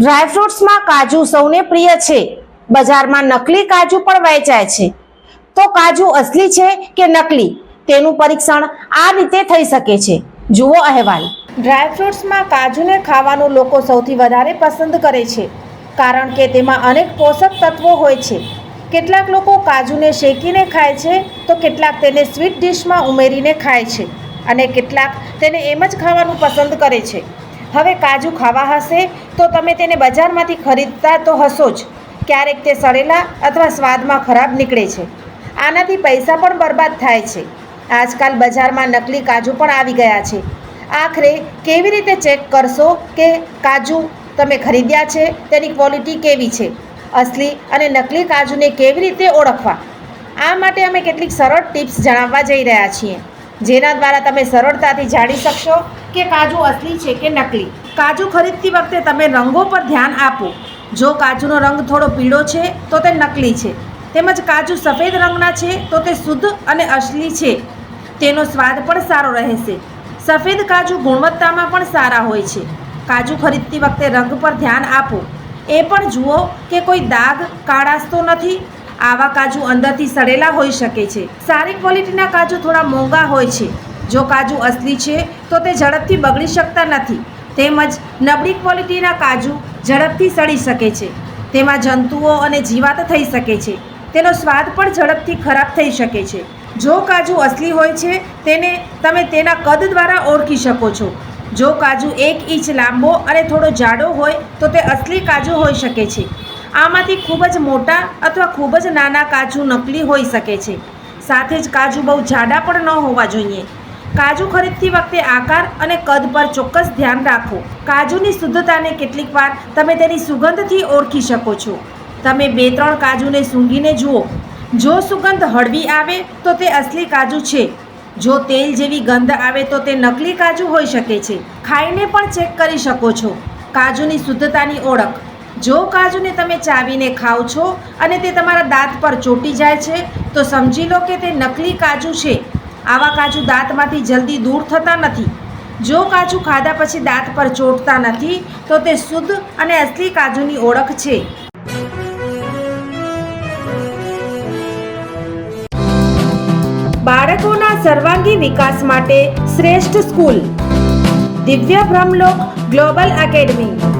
ડ્રાયફ્રૂટ્સમાં કાજુ સૌને પ્રિય છે. બજારમાં નકલી કાજુ પણ વેચાય છે. તો કાજુ અસલી છે કે નકલી? તેનું પરીક્ષણ આ રીતે થઈ શકે છે. જુઓ અહેવાલ. ડ્રાયફ્રૂટ્સમાં કાજુને ખાવાનું લોકો સૌથી વધારે પસંદ કરે છે. કારણ કે તેમાં અનેક પોષક તત્વો હોય છે. કેટલાક લોકો કાજુને શેકીને ખાય છે, તો કેટલાક તેને સ્વીટ ડિશમાં ઉમેરીને ખાય છે. અને કેટલાક તેને એમ જ ખાવાનું પસંદ કરે છે. હવે કાજુ ખાવા હશે તો તમે તેને બજારમાંથી ખરીદતા તો હશો જ. ક્યારેક તે સડેલા અથવા સ્વાદમાં ખરાબ નીકળે છે. આનાથી પૈસા પણ બરબાદ થાય છે. આજકાલ બજારમાં નકલી કાજુ પણ આવી ગયા છે. આખરે કેવી રીતે ચેક કરશો કે કાજુ તમે ખરીદ્યા છે? તેની ક્વોલિટી કેવી છે? અસલી અને નકલી કાજુને કેવી રીતે ઓળખવા? આ માટે અમે કેટલીક સરળ ટિપ્સ જણાવવા જઈ રહ્યા છીએ. જેના દ્વારા તમે સરળતાથી જાણી શકશો કે કાજુ અસલી છે કે નકલી. કાજુ ખરીદતી વખતે તમે રંગો પર ધ્યાન આપો. જો કાજુનો રંગ થોડો પીળો છે, તો તે નકલી છે. તેમજ કાજુ સફેદ રંગના છે, તો તે શુદ્ધ અને અસલી છે. તેનો સ્વાદ પણ સારો રહેશે. સફેદ કાજુ ગુણવત્તામાં પણ સારા હોય છે. કાજુ ખરીદતી વખતે રંગ પર ધ્યાન આપો. એ પણ જુઓ કે કોઈ દાગ કાળાશ તો નથી આવા કાજુ અંદરથી સડેલા હોઈ શકે છે. સારી ક્વોલિટીના કાજુ થોડા મોંઘા હોય છે. જો કાજુ અસલી છે, તો તે ઝડપથી બગડી શકતા નથી. તેમજ નબળી ક્વોલિટીના કાજુ ઝડપથી સડી શકે છે. તેમાં જંતુઓ અને જીવાત થઈ શકે છે. તેનો સ્વાદ પણ ઝડપથી ખરાબ થઈ શકે છે. જો કાજુ અસલી હોય છે, તેને તમે તેના કદ દ્વારા ઓળખી શકો છો. જો કાજુ એક ઇંચ લાંબો અને થોડો જાડો હોય, તો તે અસલી કાજુ હોઈ શકે છે. આમાંથી ખૂબ જ મોટા અથવા ખૂબ જ નાના કાજુ નકલી હોઈ શકે છે. સાથે જ કાજુ બહુ જાડા પણ ન હોવા જોઈએ. કાજુ ખરીદતી વખતે આકાર અને કદ પર ચોક્કસ ધ્યાન રાખો. કાજુની શુદ્ધતાને કેટલીક વાર તમે તેની સુગંધથી ઓળખી શકો છો. તમે બે ત્રણ કાજુને સૂંઘીને જુઓ. જો સુગંધ હળવી આવે તો તે અસલી કાજુ છે. જો તેલ જેવી ગંધ આવે તો તે નકલી કાજુ હોઈ શકે છે. ખાઈને પણ ચેક કરી શકો છો. કાજુની શુદ્ધતાની ઓળખ. જો કાજુને તમે ચાવીને ખાઓ છો અને તે તમારા દાંત પર ચોંટી જાય છે, તો સમજી લો કે તે નકલી કાજુ છે. આવા કાજુ દાંતમાંથી જલ્દી દૂર થતા નથી. જો કાજુ ખાધા પછી દાંત પર ચોંટતા નથી, તો તે શુદ્ધ અને અસલી કાજુની ઓળખ છે. બાળકોના સર્વાંગી વિકાસ માટે શ્રેષ્ઠ સ્કૂલ. દિવ્ય બ્રહ્મલોક ગ્લોબલ એકેડમી.